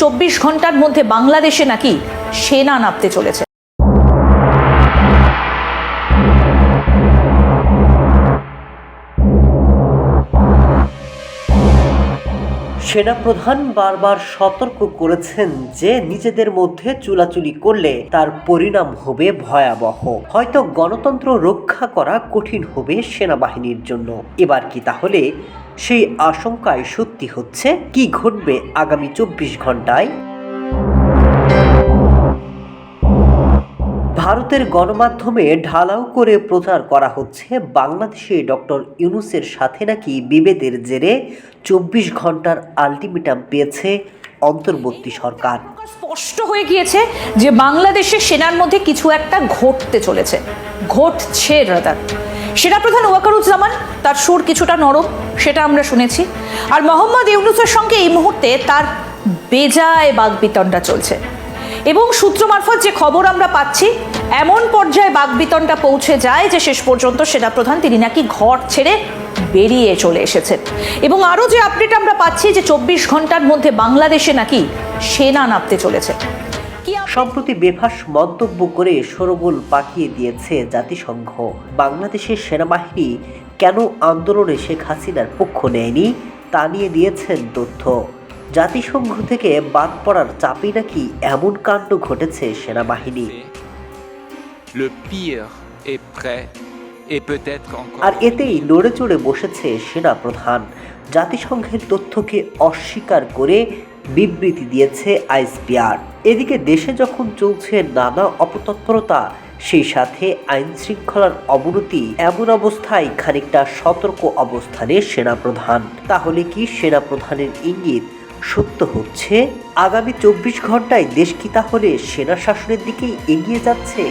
চব্বিশ ঘণ্টার মধ্যে বাংলাদেশে নাকি সেনা নামতে চলেছে। সেনাপ্রধান বারবার সতর্ক করেছেন যে নিজেদের মধ্যে চুলাচুলি করলে তার পরিণাম হবে ভয়াবহ। হয়তো গণতন্ত্র রক্ষা করা কঠিন হবে সেনাবাহিনীর জন্য। এবার কি তাহলে সেই আশঙ্কায় সত্যি হচ্ছে? কি ঘটবে আগামী চব্বিশ ঘন্টায়? ভারতের গণমাধ্যমে ঢালাও করে প্রচার করা হচ্ছে বাংলাদেশে ডক্টর ইউনুসের সাথে নাকি বিভেদের জেরে চব্বিশ ঘণ্টার আলটিমেটাম পেয়েছে অন্তর্বর্তী সরকার। স্পষ্ট হয়ে গিয়েছে যে বাংলাদেশে সেনার মধ্যে কিছু একটা ঘটতে চলেছে। ঘটছে সেনাপ্রধান ওয়াকারুজ্জামান, তার সুর কিছুটা নরম, সেটা আমরা শুনেছি। আর মোহাম্মদ ইউনুসের সঙ্গে এই মুহূর্তে তার বেজায় বাগবিতণ্ডা চলছে। এবং সূত্র মারফত যে খবর আমরা পাচ্ছি, এমন পর্যায়ে বাগবিতণ্ডা পৌঁছে যায় যে শেষ পর্যন্ত সেনাপ্রধান তিনি নাকি ঘর ছেড়ে বেরিয়ে চলে এসেছেন। এবং আরও যে আপডেট আমরা পাচ্ছি যে চব্বিশ ঘণ্টার মধ্যে বাংলাদেশে নাকি সেনা নামতে চলেছে। সম্প্রতি বেফাস মন্তব্য করে সরগোল পাকিয়ে দিয়েছে জাতিসংঘ। বাংলাদেশের সেনাবাহিনী কেন আন্দোলনে শেখ হাসিনার পক্ষ নেয়নি, তা নিয়ে দিয়েছেন তথ্য। জাতিসংঘ থেকে বাদ পড়ার চাপে নাকি এমন কাণ্ড ঘটেছে সেনাবাহিনী. আর এতেই নড়ে চড়ে বসেছে সেনা প্রধান জাতিসংঘের তথ্যকে অস্বীকার করে বিবৃতি দিয়েছে আইসপিআর এদিকে দেশে যখন চলছে নানা অপতৎপরতা সেই সাথে আইন শৃঙ্খলার অবনতি এমন অবস্থায় খানিকটা সতর্ক অবস্থানে সেনাপ্রধান। তাহলে কি সেনাপ্রধানের ইঙ্গিত? সত্য হচ্ছে আগামী চব্বিশ ঘন্টায় দেশ কি তাহলে সেনা শাসনের দিকেই এগিয়ে যাচ্ছে?